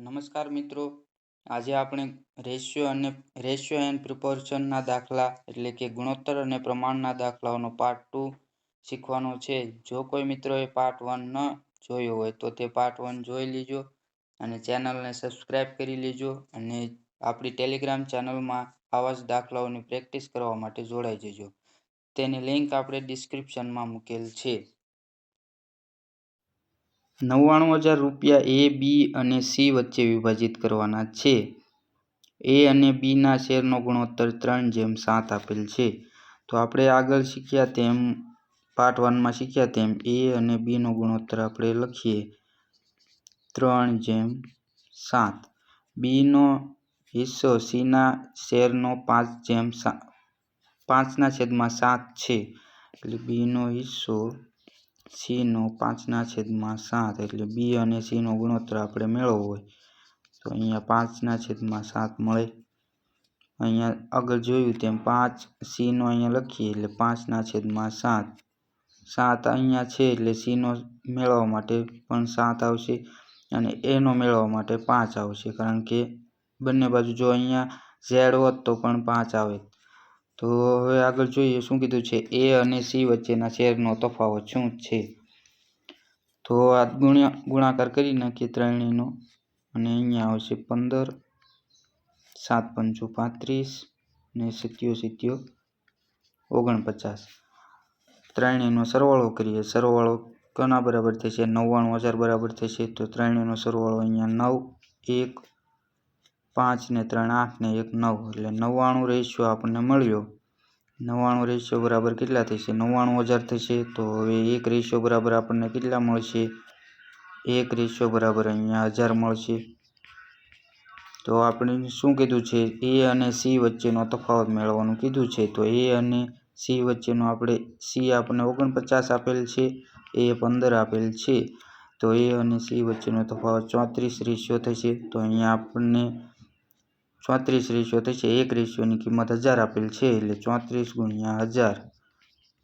નમસ્કાર મિત્રો. આજે આપણે રેશિયો અને, રેશિયો એન્ડ પ્રિપોર્શનના દાખલા એટલે કે ગુણોત્તર અને પ્રમાણના દાખલાઓનો પાર્ટ ટુ શીખવાનો છે. જો કોઈ મિત્રોએ પાર્ટ વન ન જોયો હોય તો તે પાર્ટ વન જોઈ લીજો અને ચેનલને સબસ્ક્રાઈબ કરી લેજો અને આપણી ટેલિગ્રામ ચેનલમાં આવા જ દાખલાઓની પ્રેક્ટિસ કરવા માટે જોડાઈ જજો. તેની લિંક આપણે ડિસ્ક્રિપ્શનમાં મૂકેલ છે. નવ્વાણું હજાર રૂપિયા એ, બી અને સી વચ્ચે વિભાજિત કરવાના છે. એ અને બીના શેરનો ગુણોત્તર ત્રણ જેમ સાત આપેલ છે. તો આપણે આગળ શીખ્યા તેમ પાર્ટ વનમાં શીખ્યા તેમ એ અને બીનો ગુણોત્તર આપણે લખીએ. ત્રણ જેમ સાત. બીનો હિસ્સો સીના શેરનો પાંચ જેમ સા, પાંચના છેદમાં સાત છે. એટલે બીનો હિસ્સો સીનો પાંચના છેદમાં સાત એટલે બી અને સીનો ગુણોત્તર આપણે મેળવવો હોય, તો અહીંયા પાંચના છેદમાં સાત મળે. અહીંયા આગળ જોયું તેમ પાંચ સીનો અહીંયા લખીએ એટલે પાંચના છેદમાં સાત. સાત અહીંયા છે એટલે સીનો મેળવવા માટે પણ સાત આવશે અને એનો મેળવવા માટે પાંચ આવશે, કારણ કે બંને બાજુ જો અહીંયા ઝેડ હોત તો પણ પાંચ આવે. તો હવે આગળ જોઈએ શું કીધું છે. એ અને સી વચ્ચેના શેરનો તફાવત શું છે? તો આ ગુણ્યા, ગુણાકાર કરી નાખીએ ત્રણેયનો. અને અહીંયા આવશે પંદર, સાત પંચો પાંત્રીસ ને સિત્યો સિત્યો ઓગણપચાસ. ત્રણેયનો સરવાળો કરીએ. સરવાળો કોના બરાબર થશે? નવ્વાણું હજાર બરાબર થશે. તો ત્રણેયનો સરવાળો અહીંયા નવ, એક પાંચ ને ત્રણ, આઠ ને એક, નવ. એટલે નવ્વાણું રેશિયો આપણને મળ્યો. નવ્વાણું રેશિયો બરાબર કેટલા થશે? નવ્વાણું હજાર થશે. તો હવે એક રેશિયો બરાબર આપણને કેટલા મળશે? એક રેશિયો બરાબર અહીંયા હજાર મળશે. તો આપણે શું કીધું છે? એ અને સી વચ્ચેનો તફાવત મેળવવાનું કીધું છે. તો એ અને સી વચ્ચેનો આપણે સી આપણને ઓગણપચાસ આપેલ છે. એ પંદર આપેલ છે. તો એ અને સી વચ્ચેનો તફાવત ચોત્રીસ રેશિયો થશે. તો અહીંયા આપણને ચોત્રીસ રેશિયો થશે એક રેશિયોની કિંમત હજાર આપેલ છે, એટલે ચોત્રીસ ગુણ્યા હજાર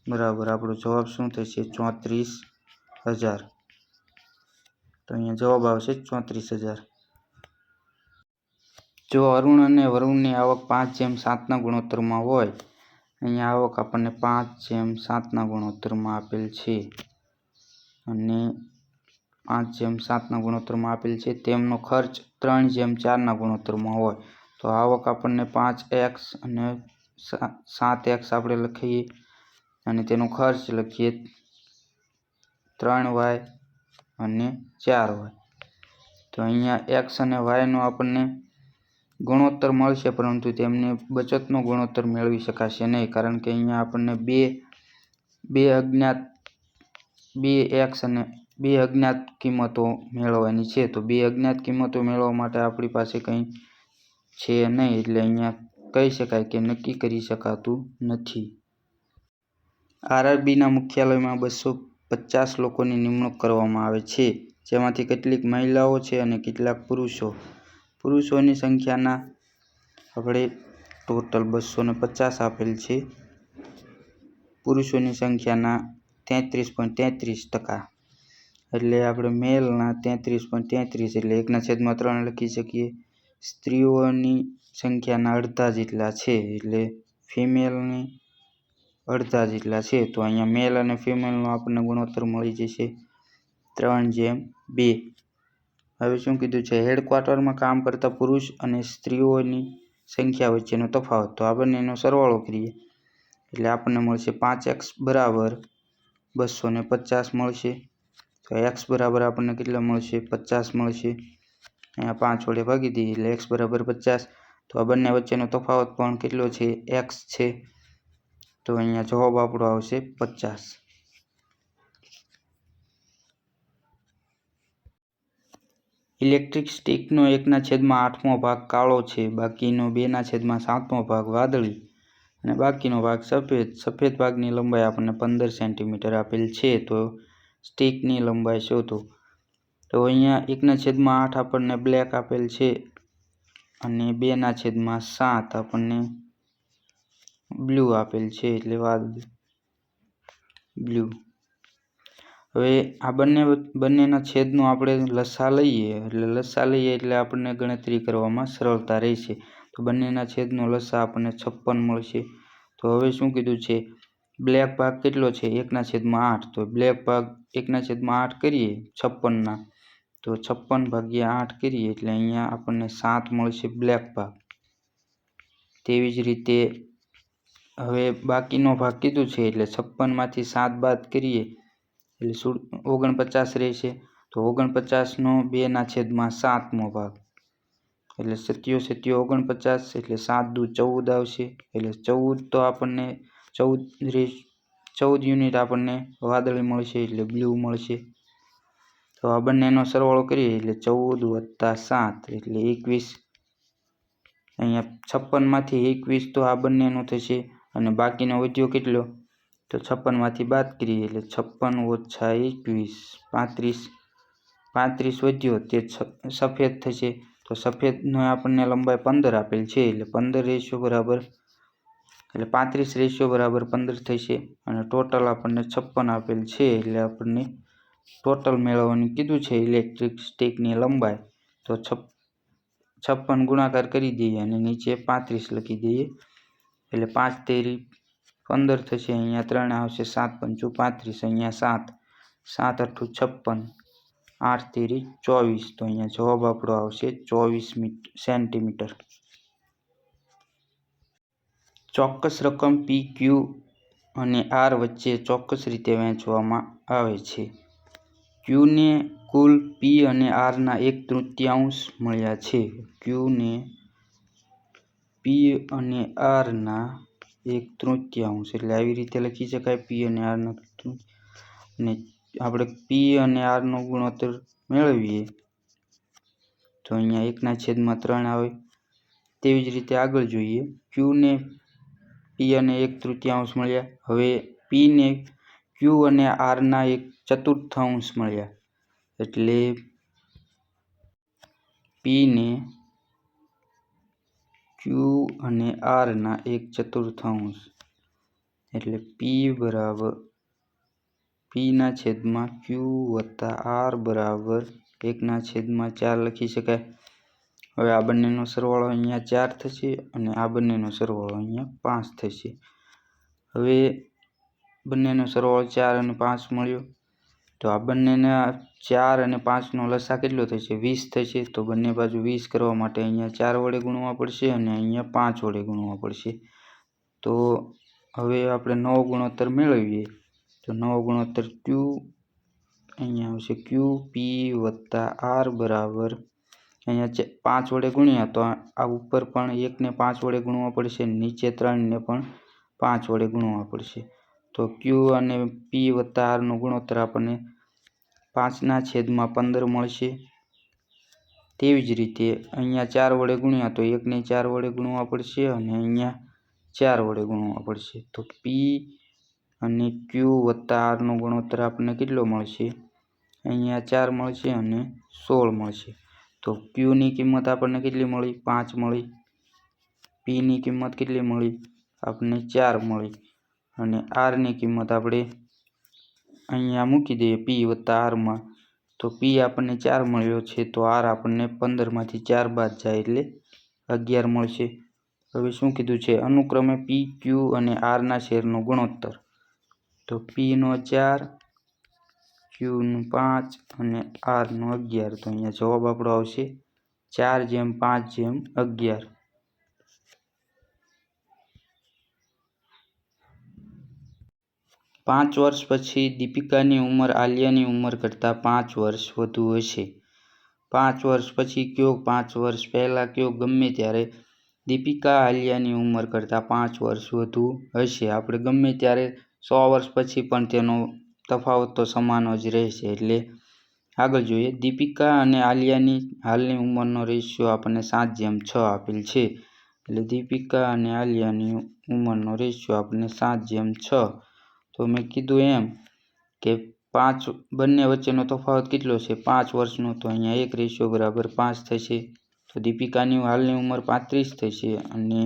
બરાબર. આપણો જવાબ શું થશે? ચોત્રીસ હજાર. તો અહીંયા જવાબ આવશે ચોત્રીસ હજાર. જો અરુણ અને વરુણની આવક પાંચ જેમ સાતના ગુણોત્તરમાં હોય, અહીંયા આવક આપણને પાંચ જેમ સાતના ગુણોત્તરમાં આપેલ છે. અને પાંચ જેમ સાતના ગુણોત્તરમાં આપેલ છે, તેમનો ખર્ચ ત્રણ જેમ ચારના ગુણોત્તરમાં હોય. તો આવક આપણને પાંચ એક્સ અને સાત એક્સ આપણે લખીએ અને તેનો ખર્ચ લખીએ ત્રણ વાય અને ચાર વાય. તો અહીંયા એક્સ અને વાયનો આપણને ગુણોત્તર મળશે પરંતુ તેમને બચતનો ગુણોત્તર મેળવી શકાશે નહીં કારણ કે અહીંયા આપણને બે બે અજ્ઞાત, બે એક્સ અને બે અજ્ઞાત કિંમતો મેળવવાની છે. તો બે અજ્ઞાત કિંમતો મેળવવા માટે આપણી પાસે કંઈ છે નહીં એટલે અહીંયા કહી શકાય કે નક્કી કરી શકાતું નથી. આરઆરબીના મુખ્યાલયમાં બસો પચાસ લોકોની નિમણૂક કરવામાં આવે છે, જેમાંથી કેટલીક મહિલાઓ છે અને કેટલાક પુરુષો. પુરુષોની સંખ્યાના આપણે ટોટલ બસો પચાસ આપેલ છે. પુરુષોની સંખ્યાના તેત્રીસ પોઈન્ટ તેત્રીસ ટકા. એટલે આપણે મેલના તેત્રીસ પોઈન્ટ તેત્રીસ એટલે એકના છેદમાં ત્રણ લખી શકીએ. સ્ત્રીઓની સંખ્યાના અડધા જેટલા છે એટલે ફિમેલની અડધા જેટલા છે. તો અહીંયા મેલ અને ફિમેલનો આપણને ગુણોત્તર મળી જશે. ત્રણ જેમ બે. હવે શું કીધું છે? હેડક્વાર્ટરમાં કામ કરતા પુરુષ અને સ્ત્રીઓની સંખ્યા વચ્ચેનો તફાવત. તો આ બંનેનો સરવાળો કરીએ. એટલે આપણને મળશે પાંચ એક્સ બરાબર બસો પચાસ મળશે. તો એક્સ બરાબર આપણને કેટલા મળશે? પચાસ મળશે. અહીંયા પાંચ વડે ભાગી દઈએ એટલે એક્સ બરાબર પચાસ. તો આ બંને વચ્ચેનો તફાવત પણ કેટલો છે? એક્સ છે. તો અહીંયા જવાબ આપણો આવશે પચાસ. ઇલેક્ટ્રિક સ્ટીકનો એકના છેદમાં આઠમો ભાગ કાળો છે, બાકીનો બેના છેદમાં સાતમો ભાગ વાદળી અને બાકીનો ભાગ સફેદ. સફેદ ભાગની લંબાઈ આપણને પંદર સેન્ટીમીટર આપેલ છે, તો સ્ટીકની લંબાઈ શોધો. તો અહીંયા એકના છેદમાં આઠ આપણને બ્લેક આપેલ છે અને બેના છેદમાં સાત આપણને બ્લુ આપેલ છે એટલે વાદ બ્લુ હવે આ બંને બંનેના છેદનો આપણે લસા લઈએ, એટલે લસા લઈએ એટલે આપણને ગણતરી કરવામાં સરળતા રહેશે. તો બંનેના છેદનો લસા આપણને છપ્પન મળશે. તો હવે શું કીધું છે? બ્લેક ભાગ કેટલો છે? એકના છેદમાં આઠ. તો બ્લેક ભાગ એકના છેદમાં આઠ કરીએ, છપ્પનના. તો છપ્પન ભાગ્યા આઠ કરીએ એટલે અહીંયા આપણને સાત મળશે બ્લેક ભાગ. તેવી જ રીતે હવે બાકીનો ભાગ કીધું છે એટલે છપ્પનમાંથી સાત બાદ કરીએ એટલે સુડ ઓગણપચાસ રહેશે. તો ઓગણપચાસનો બેના છેદમાં સાતમો ભાગ. એટલે સત્યો સત્યો ઓગણપચાસ એટલે સાત દુ ચૌદ આવશે. એટલે ચૌદ તો આપણને, ચૌદ ચૌદ યુનિટ આપણને વાદળી મળશે એટલે બ્લુ મળશે. તો આ બંનેનો સરવાળો કરીએ એટલે ચૌદ વત્તા સાત એટલે એકવીસ. અહીંયા છપ્પનમાંથી એકવીસ તો આ બંનેનું થશે અને બાકીનો વધ્યો કેટલો? તો છપ્પનમાંથી બાદ કરીએ એટલે છપ્પન ઓછા એકવીસ, પાંત્રીસ. પાંત્રીસ વધ્યો તે સફેદ થશે. તો સફેદનો આપણને લંબાઈ પંદર આપેલ છે એટલે પંદર રેશિયો બરાબર. એટલે પાંત્રીસ રેશિયો બરાબર પંદર થશે અને ટોટલ આપણને છપ્પન આપેલ છે એટલે આપણને ટોટલ મેળવવાનું કીધું છે, ઇલેક્ટ્રિક સ્ટિકની લંબાઈ. તો છપ, છપ્પન ગુણાકાર કરી દઈએ અને નીચે પાંત્રીસ લખી દઈએ. એટલે પાંચ તેરી પંદર થશે, અહીંયા ત્રણ આવશે, સાત પંચું પાંત્રીસ, અહીંયા સાત. સાત અઠ્ઠું છપ્પન, આઠ તેરી ચોવીસ. તો અહીંયા જવાબ આપણો આવશે ચોવીસ મીટ, સેન્ટીમીટર. ચોક્કસ રકમ પી ક્યુ અને આર વચ્ચે ચોક્કસ રીતે વહેંચવામાં આવે છે. ક્યુને કુલ પી અને આરના એક તૃતીયાંશ મળ્યા છે. ક્યુને પી અને આરના એક તૃતીયાંશ. એટલે આવી રીતે લખી શકાય પી અને આરના અને આપણે પી અને આરનો ગુણોત્તર મેળવીએ તો અહીંયા એકના છેદમાં ત્રણ આવે. તેવી જ રીતે આગળ જોઈએ. ક્યુને પી અને એક તૃતીયાંશ મળ્યા. હવે પીને ક્યુ અને આરના એક ચતુર્થાંશ મળ્યા. એટલે પીને ક્યુ અને આરના એક ચતુર્થાંશ. એટલે પી બરાબર પીના છેદમાં ક્યુ વત્તા આર બરાબર એકના છેદમાં ચાર લખી શકાય. હવે આ બંનેનો સરવાળો અહીંયા ચાર થશે અને આ બંનેનો સરવાળો અહીંયા પાંચ થશે. હવે બંનેનો સરવાળો ચાર અને પાંચ મળ્યો. તો આ બંનેના ચાર અને પાંચનો લસા કેટલો થશે વીસ થશે તો બંને બાજુ વીસ કરવા માટે અહીંયા ચાર વડે ગુણવા પડશે અને અહીંયા પાંચ વડે ગુણવા પડશે. તો હવે આપણે નવો ગુણોત્તર મેળવીએ. તો નવો ગુણોત્તર ક્યુ અહીંયા આવશે. ક્યુ પી વત્તા આર બરાબર. અહીંયા પાંચ વડે ગુણ્યા તો આ ઉપર પણ એકને પાંચ વડે ગુણવા પડશે, નીચે ત્રણને પણ પાંચ વડે ગુણવા પડશે. તો ક્યુ અને પી વત્તા આરનો ગુણોત્તર આપણને પાંચના છેદમાં પંદર મળશે. તેવી જ રીતે અહીંયા ચાર વડે ગુણ્યા તો એકને ચાર વડે ગુણવા પડશે અને અહીંયા ચાર વડે ગુણવા પડશે. તો પી અને ક્યુ વત્તા આરનો ગુણોત્તર આપણને કેટલો મળશે? અહીંયા ચાર મળશે અને સોળ મળશે. તો ક્યુની કિંમત આપણને કેટલી મળી? પાંચ મળી. પીની કિંમત કેટલી મળી? આપણને ચાર મળી. અને આરની કિંમત આપણે અહીંયા મૂકી દઈએ પી વત્તા આરમાં તો પી આપણને ચાર મળ્યો છે, તો આર આપણને પંદરમાંથી ચાર બાદ જાય એટલે અગિયાર મળશે. હવે શું કીધું છે? અનુક્રમે પી ક્યુ અને આરના શેરનો ગુણોત્તર. તો પીનો ચાર ક્યુનું પાંચ અને આરનો અગિયાર. તો અહીંયા જવાબ આપણો આવશે ચાર જેમ પાંચ જેમ અગિયાર. પાંચ વર્ષ પછી દીપિકાની ઉંમર આલિયાની ઉંમર કરતાં પાંચ વર્ષ વધુ હશે. પાંચ વર્ષ પછી કયો પાંચ વર્ષ પહેલાં કયો ગમે ત્યારે દીપિકા આલિયાની ઉંમર કરતાં પાંચ વર્ષ વધુ હશે. આપણે ગમે ત્યારે સો વર્ષ પછી પણ તેનો તફાવત તો સમાન જ રહેશે. એટલે આગળ જોઈએ. દીપિકા અને આલિયાની હાલની ઉંમરનો રેશિયો આપણને સાત જેમ છ આપેલ છે. એટલે દીપિકા અને આલિયાની ઉંમરનો રેશિયો આપણને સાત જેમ છ તો મેં કીધું એમ કે પાંચ, બંને વચ્ચેનો તફાવત કેટલો છે? પાંચ વર્ષનો, તો અહીંયા એક રેશિયો બરાબર પાંચ થશે. તો દીપિકાની હાલની ઉંમર પાંત્રીસ થશે અને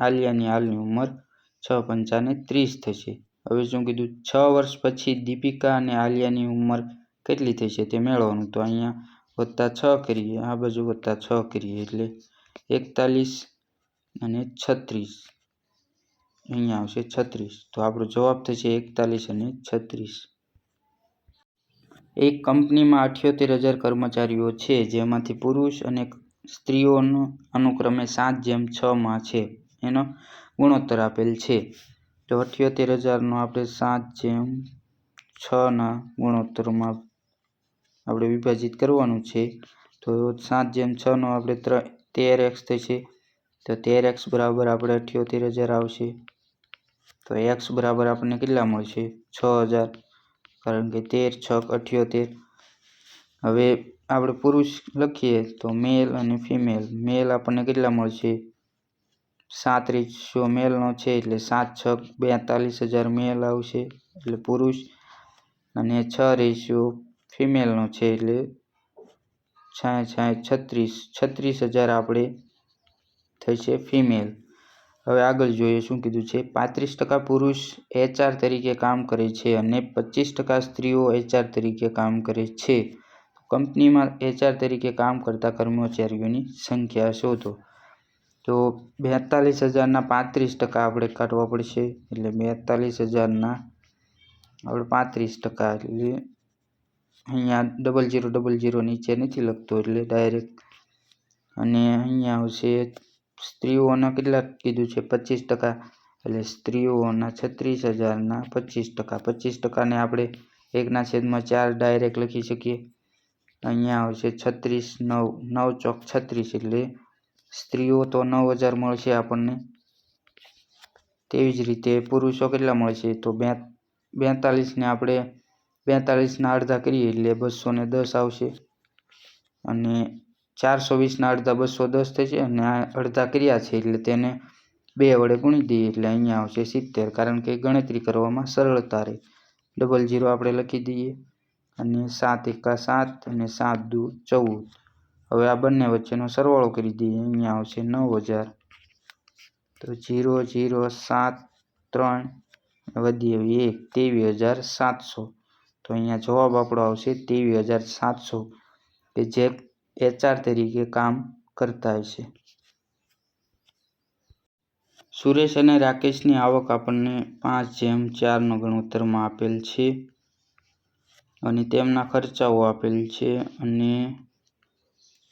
આલિયાની હાલની ઉંમર છ પંચાને ત્રીસ થશે. હવે શું કીધું? છ વર્ષ પછી દીપિકા અને આલિયાની ઉંમર કેટલી થશે તે મેળવવાનું? તો અહીંયા વત્તા છ કરીએ, આ બાજુ વત્તા છ કરીએ એટલે એકતાલીસ અને છત્રીસ. અહીંયા આવશે છત્રીસ. તો આપણો જવાબ થશે એકતાલીસ અને છત્રીસ. એક કંપનીમાં અઠ્યોતેર હજાર કર્મચારીઓ છે, જેમાંથી પુરુષ અને સ્ત્રીઓનો અનુક્રમે સાત જેમ છ માં છે. એનો ગુણોત્તર આપેલ છે. તો અઠ્યોતેર હજારનો આપણે સાત જેમ છના ગુણોત્તરમાં આપણે વિભાજિત કરવાનું છે. તો સાત જેમ છનો આપણે તેર એક્સ થશે. તો તેર એક્સ બરાબર આપણે અઠ્યોતેર હજાર આવશે. તો એક્સ બરાબર આપણને કેટલા મળશે? છ હજાર. કારણ કે તેર છક અઠ્યોતેર. હવે આપણે પુરુષ લખીએ તો મેલ અને ફિમેલ. મેલ આપણને કેટલા મળશે? સાત રેશિયો મેલનો છે એટલે સાત છક બેતાલીસ હજાર મેલ આવશે. એટલે પુરુષ અને છ રેશિયો ફિમેલનો છે એટલે છાંય છાંય, છત્રીસ. છત્રીસ હજાર આપણે થશે ફિમેલ. હવે આગળ જોઈએ શું કીધું છે. પાંત્રીસ ટકા પુરુષ એચઆર તરીકે કામ કરે છે અને પચીસ ટકા સ્ત્રીઓ એચઆર તરીકે કામ કરે છે. કંપનીમાં એચઆર તરીકે કામ કરતા કર્મચારીઓની સંખ્યા શોધો. તો બેતાલીસ હજારના પાંત્રીસ ટકા આપણે કાઢવા પડશે. એટલે બેતાલીસ હજારના આપણે પાંત્રીસ ટકા એટલે અહીંયા ડબલ જીરો ડબલ જીરો નીચે નથી લખતો એટલે ડાયરેક્ટ અને અહીંયા આવશે સ્ત્રીઓના કેટલા કીધું છે? પચીસ ટકા. એટલે સ્ત્રીઓના છત્રીસ હજારના પચીસ ટકા. પચીસ ટકાને આપણે એકના છેદમાં ચાર ડાયરેક્ટ લખી શકીએ. અહીંયા આવશે છત્રીસ, નવ નવ ચોક છત્રીસ. એટલે સ્ત્રીઓ તો નવ હજાર મળશે આપણને. તેવી જ રીતે પુરુષો કેટલા મળશે? તો બે, બેતાલીસને આપણે બેતાલીસના અડધા કરીએ એટલે બસો ને દસ આવશે. અને ચારસો વીસના અડધા બસો દસ થશે અને આ અડધા કર્યા છે એટલે તેને બે વડે ગુણી દઈએ એટલે અહીંયા આવશે સિત્તેર. કારણ કે ગણતરી કરવામાં સરળતા રહે. ડબલ જીરો આપણે લખી દઈએ. અને સાત એકા સાત અને સાત દુ ચૌદ. હવે આ બંને વચ્ચેનો સરવાળો કરી દઈએ. અહીંયા આવશે નવ હજાર. તો જીરો જીરો, સાત, ત્રણ, વધી આવી એક. ત્રેવીસ હજાર સાતસો. તો અહીંયા જવાબ આપણો આવશે ત્રેવીસ હજાર સાતસો. કે જે એચઆર તરીકે કામ કરતા હશે સુરેશ અને રાકેશની આવક આપણને પાંચ જેમ ચારનો ગુણોત્તરમાં આપેલ છે અને તેમના ખર્ચાઓ આપેલ છે અને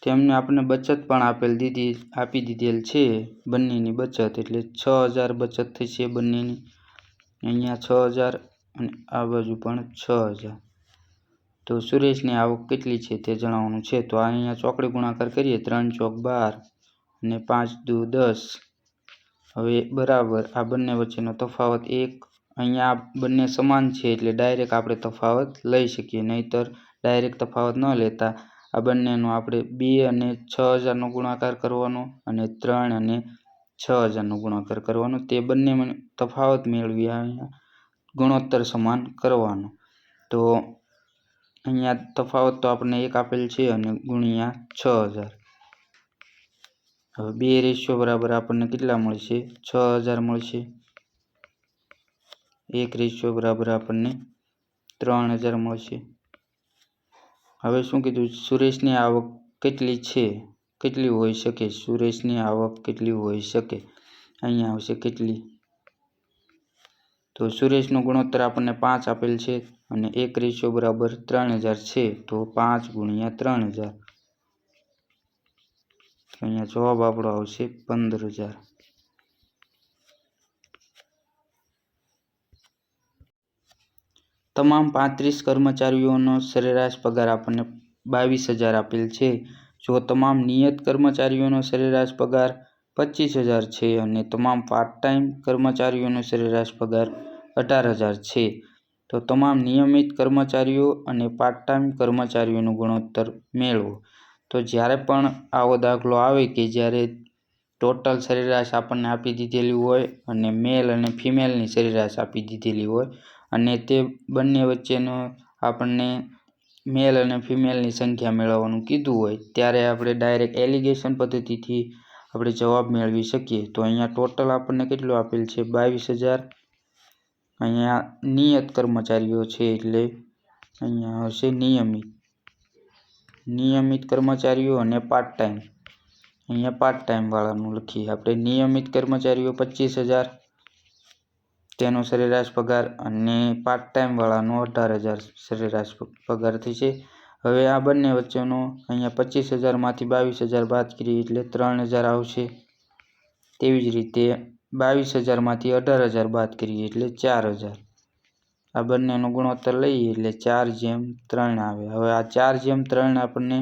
તેમને આપણે બચત પણ આપેલ દીધી, આપી દીધેલ છે બંનેની બચત. એટલે છ હજાર બચત થઈ છે બંનેની. અહીંયા છ હજાર અને આ બાજુ પણ છ હજાર. તો સુરેશની આવક કેટલી છે તે જણાવવાનું છે. તો અહીંયા ચોકડી ગુણાકાર કરીએ, ત્રણ ચોક બાર અને પાંચ દુ દસ. હવે બરાબર, આ બંને વચ્ચેનો તફાવત એક. અહીંયા બંને સમાન છે એટલે ડાયરેક્ટ આપણે તફાવત લઈ શકીએ, નહીંતર ડાયરેક્ટ તફાવત ન લેતા આ બંનેનો આપણે બે અને છ હજારનો ગુણાકાર કરવાનો અને ત્રણ અને છ હજારનો ગુણાકાર કરવાનો. તે બંને તફાવત મેળવી અહીંયા ગુણોત્તર સમાન કરવાનો. તો અહીંયા તફાવત તો આપણને એક આપેલ છે અને ગુણ્યા છ હજાર. હવે બે રેશિયો બરાબર આપણને કેટલા મળશે? છ હજાર મળશે. એક રેશિયો બરાબર આપણને ત્રણ હજાર મળશે. હવે શું કીધું? સુરેશની આવક કેટલી છે? કેટલી હોઈ શકે? સુરેશની આવક કેટલી હોઈ શકે? અહીંયા આવશે કેટલી? તો સુરેશનો ગુણોત્તર આપણને પાંચ આપેલ છે અને એક રેશિયો બરાબર ત્રણ હજાર છે, તો પાંચ ગુણ્યા ત્રણ હજાર. અહીંયા જવાબ આપણો આવશે પંદર હજાર. તમામ પાંત્રીસ કર્મચારીઓનો સરેરાશ પગાર આપણને બાવીસ હજાર આપેલ છે. જો તમામ નિયત કર્મચારીઓનો સરેરાશ પગાર પચીસ હજાર છે અને તમામ પાર્ટ ટાઈમ કર્મચારીઓનો સરેરાશ પગાર અઢાર હજાર છે. તો તમામ નિયમિત કર્મચારીઓ અને પાર્ટ ટાઈમ કર્મચારીઓનો ગુણોત્તર મેળવો. તો જ્યારે પણ આવો દાખલો આવે કે જ્યારે ટોટલ સરેરાશ આપણને આપી દીધેલી હોય અને મેલ અને ફિમેલની સરેરાશ આપી દીધેલી હોય અને તે બંને વચ્ચેનો આપણને મેલ અને ફિમેલની સંખ્યા મેળવવાનું કીધું હોય, ત્યારે આપણે ડાયરેક્ટ એલિગેશન પદ્ધતિથી આપણે જવાબ મેળવી શકીએ. તો અહીંયા ટોટલ આપણને કેટલું આપેલ છે? બાવીસ હજાર. અહીંયા નિયત કર્મચારીઓ છે એટલે અહીંયા આવશે નિયમિત. નિયમિત કર્મચારીઓ અને પાર્ટ ટાઈમ અહીંયા પાર્ટ ટાઈમવાળાનું લખીએ. આપણે નિયમિત કર્મચારીઓ પચીસ હજાર, તેનો સરેરાશ પગાર અને પાર્ટ ટાઈમવાળાનો અઢાર હજાર સરેરાશ પગાર થશે હવે આ બંને વચ્ચેનો અહીંયા પચીસ હજારમાંથી બાવીસ હજાર બાદ કરીએ એટલે ત્રણ હજાર આવશે. તેવી જ રીતે બાવીસ હજારમાંથી અઢાર હજાર બાદ કરીએ એટલે ચાર હજાર. આ બંનેનો ગુણોત્તર લઈએ એટલે ચાર જેમ ત્રણ આવે. હવે આ ચાર જેમ ત્રણ આપણને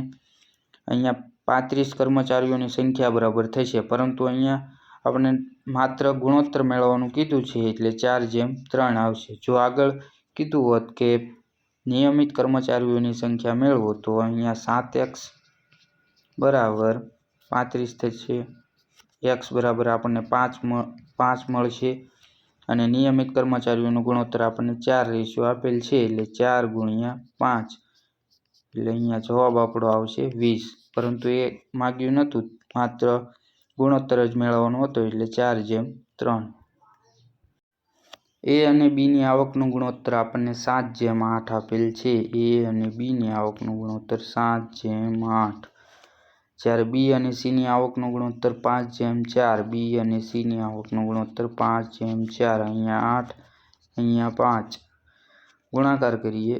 અહીંયા પાંત્રીસ કર્મચારીઓની સંખ્યા બરાબર થશે. પરંતુ અહીંયા આપણે માત્ર ગુણોત્તર મેળવવાનું કીધું છે એટલે ચાર જેમ ત્રણ આવશે. જો આગળ કીધું હોત કે નિયમિત કર્મચારીઓની સંખ્યા મેળવો તો અહીંયા સાત એક્સ બરાબર પાંત્રીસ થશે. એક્સ બરાબર આપણને પાંચ પાંચ મળશે અને નિયમિત કર્મચારીઓનો ગુણોત્તર આપણને ચાર રેશિયો આપેલ છે એટલે ચાર ગુણ્યા પાંચ. એટલે અહીંયા જવાબ આપણો આવશે વીસ. પરંતુ એ માગ્યું નહોતું. માત્ર ગુણોત્તર જ મેળવવાનો હતો એટલે ચાર જેમ ત્રણ. એ અને બીની આવકનું ગુણોત્તર આપણને સાત જેમ આઠ આપેલ છે. એ અને બીની આવકનું ગુણોત્તર સાત જેમ આઠ. જ્યારે બી અને સીની આવકનું ગુણોત્તર પાંચ જેમ ચાર બી અને સીની આવકનું ગુણોત્તર પાંચ જેમ ચાર, અહીંયા આઠ, અહીંયા પાંચ. ગુણાકાર કરીએ.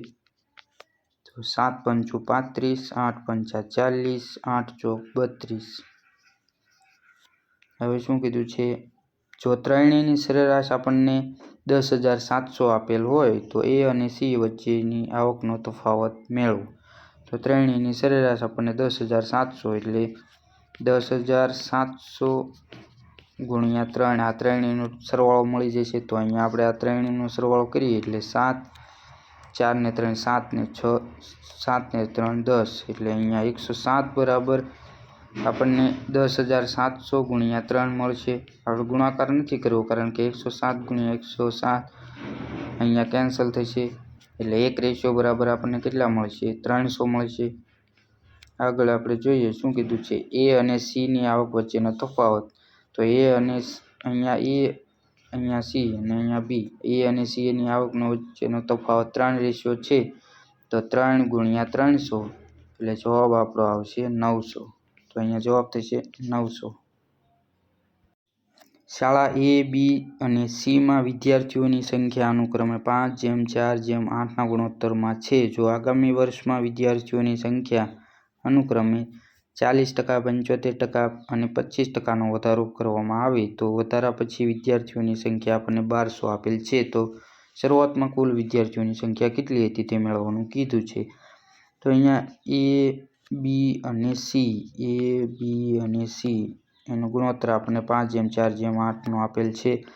તો સાત પંચું પાંત્રીસ, આઠ પંચા ચાલીસ, આઠ ચોક બત્રીસ. હવે શું કીધું છે? જો ત્રણેયની સરેરાશ આપણને દસ હજાર સાતસો આપેલ હોય, તો એ અને સી વચ્ચેની આવકનો તફાવત મેળવો. તો ત્રણેયની સરેરાશ આપણને દસ હજાર સાતસો એટલે દસ હજાર સાતસો ગુણ્યા ત્રણ. આ ત્રણેયનો સરવાળો મળી જશે તો અહીંયા આપણે આ ત્રણેયનો સરવાળો કરીએ એટલે સાત ચાર ને ત્રણ સાત ને છ સાત ને ત્રણ, દસ. એટલે અહીંયા એકસો સાત બરાબર આપણને દસ હજાર સાતસો ગુણ્યા ત્રણ મળશે. આપણે ગુણાકાર નથી કરવો કારણ કે એકસો સાત ગુણ્યા એકસો સાત અહીંયા કેન્સલ થશે. એટલે એક રેશિયો બરાબર આપણને કેટલા મળશે? ત્રણસો મળશે. આગળ આપણે જોઈએ શું કીધું છે. એ અને સીની આવક વચ્ચેનો તફાવત. તો એ અને અહીંયા એ, અહીંયા સી અને અહીંયા બી એ અને સી એની આવકનો વચ્ચેનો તફાવત ત્રણ રેશિયો છે. તો ત્રણ ગુણ્યા ત્રણસો. એટલે જવાબ આપણો આવશે નવસો. તો અહીંયા જવાબ થશે નવસો. શાળા એ, બી અને સીમાં વિદ્યાર્થીઓની સંખ્યા અનુક્રમે પાંચ જેમ ચાર જેમ આઠના ગુણોત્તરમાં છે. જો આગામી વર્ષમાં વિદ્યાર્થીઓની સંખ્યા અનુક્રમે ચાલીસ ટકા, પંચોતેર ટકા અને પચીસ ટકાનો વધારો કરવામાં આવે, તો વધારા પછી વિદ્યાર્થીઓની સંખ્યા આપણને બારસો આપેલ છે. તો શરૂઆતમાં કુલ વિદ્યાર્થીઓની સંખ્યા કેટલી હતી તે મેળવવાનું કીધું છે. તો અહીંયા એ બી અને સી, એ, બી અને સી. એનો ગુણોત્તર આપણને પાંચ જેમ ચાર જેમ આઠનો આપેલ છે.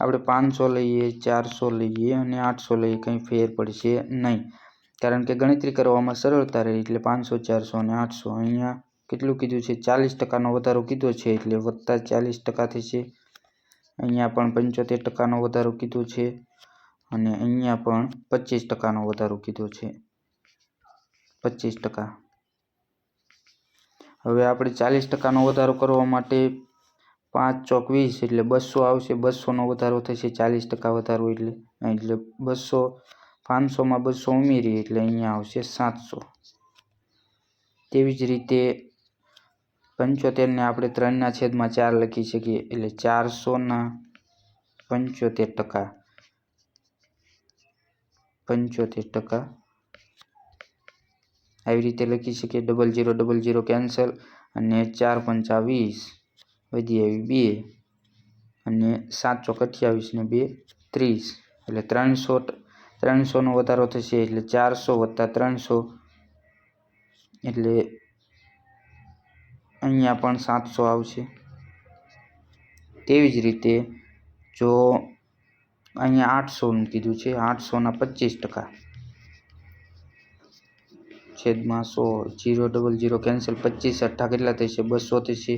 આપણે પાંચસો લઈએ, ચારસો લઈએ અને આઠસો લઈએ કંઈ ફેર પડશે નહીં. કારણ કે ગણતરી કરવામાં સરળતા રહે એટલે પાંચસો, ચારસો અને આઠસો. અહીંયા કેટલું કીધું છે? ચાલીસ ટકાનો વધારો કીધો છે એટલે વત્તા ચાલીસ ટકા થશે અહીંયા પણ પંચોતેર ટકાનો વધારો કીધો છે અને અહીંયા પણ પચીસ ટકાનો વધારો કીધો છે. પચીસ ટકા. હવે આપણે ચાલીસ ટકાનો વધારો કરવા માટે પાંચ ચોક વીસ એટલે બસો આવશે. બસોનો વધારો થશે ચાલીસ ટકા વધારો એટલે. એટલે બસો પાંચસોમાં બસો ઉમેરીએ એટલે અહીંયા આવશે સાતસો. તેવી જ રીતે પંચોતેરને આપણે ત્રણના છેદમાં ચાર લખી શકીએ એટલે ચારસોના પંચોતેર ટકા. પંચોતેર ટકા આવી રીતે લખી શકીએ. Double zero double zero cancel અને ચાર પંચા વીસ. વધી આવી બે. અને સાત ચોક અઠ્યાવીસ ને બે, ત્રીસ. એટલે ત્રણસો ત્રણસોનો વધારો થશે એટલે ચારસો વત્તા ત્રણસો. એટલે અહીંયા પણ સાતસો આવશે. તેવી જ રીતે જો અહીંયા આઠસોનું કીધું છે, આઠસોના પચીસ ટકા. છેદમાં સો જીરો ડબલ જીરો કેન્સલ પચીસ અઠ્ઠા કેટલા થશે? બસો થશે.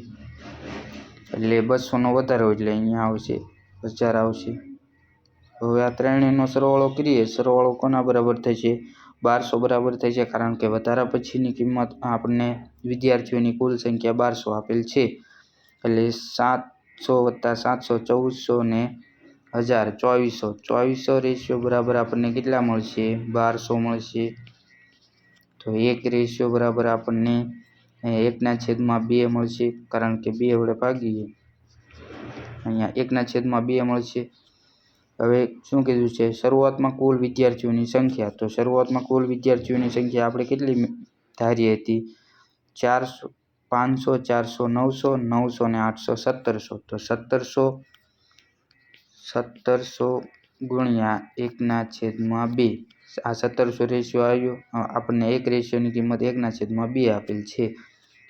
એટલે બસોનો વધારો એટલે અહીંયા આવશે, હજાર આવશે. હવે આ ત્રણેયનો સરવાળો કરીએ, સરવાળો કોના બરાબર થશે? બારસો બરાબર થશે, કારણ કે વધારા પછીની કિંમત આપણને વિદ્યાર્થીઓની કુલ સંખ્યા બારસો આપેલ છે. એટલે સાતસો વત્તા સાતસો, ચૌદસો ને હજાર, ચોવીસો. ચોવીસો રેશિયો બરાબર આપણને કેટલા મળશે? બારસો મળશે. તો એક રેશિયો બરાબર આપણને એકના છેદમાં બે મળશે, કારણ કે બે વડે ભાગીએ અહીંયા એકના છેદમાં બે મળશે. હવે શું કીધું છે? શરૂઆતમાં કુલ વિદ્યાર્થીઓની સંખ્યા. તો શરૂઆતમાં કુલ વિદ્યાર્થીઓની સંખ્યા આપણે કેટલી ધારી હતી? ચારસો, પાંચસો, ચારસો, નવસો નવસો ને આઠસો, સત્તરસો. તો સત્તરસો સત્તરસો ગુણ્યા એકના છેદમાં બે. આ સત્તરસો રેશિયો આવ્યો આપણને એક રેશિયોની કિંમત એકના છેદમાં બે આપેલ છે.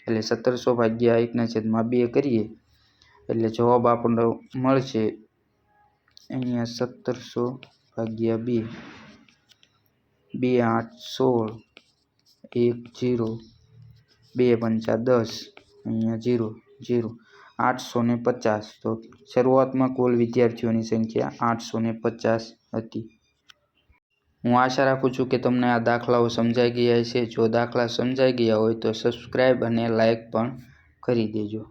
એટલે સત્તરસો ભાગ્યા એકના છેદમાં બે કરીએ. એટલે જવાબ આપણને મળશે અહીંયા સત્તરસો ભાગ્યા બે. બે આઠ સોળ, એક જીરો, બે પંચા દસ, અહીંયા જીરો જીરો. આઠસો પચાસ. તો શરૂઆતમાં કુલ વિદ્યાર્થીઓની સંખ્યા આઠસો પચાસ હતી. હું આશા રાખું છું કે તમને આ દાખલાઓ સમજાઈ ગયા હશે. જો દાખલા સમજાઈ ગયા હોય તો સબસ્ક્રાઈબ અને લાઈક પણ કરી દેજો.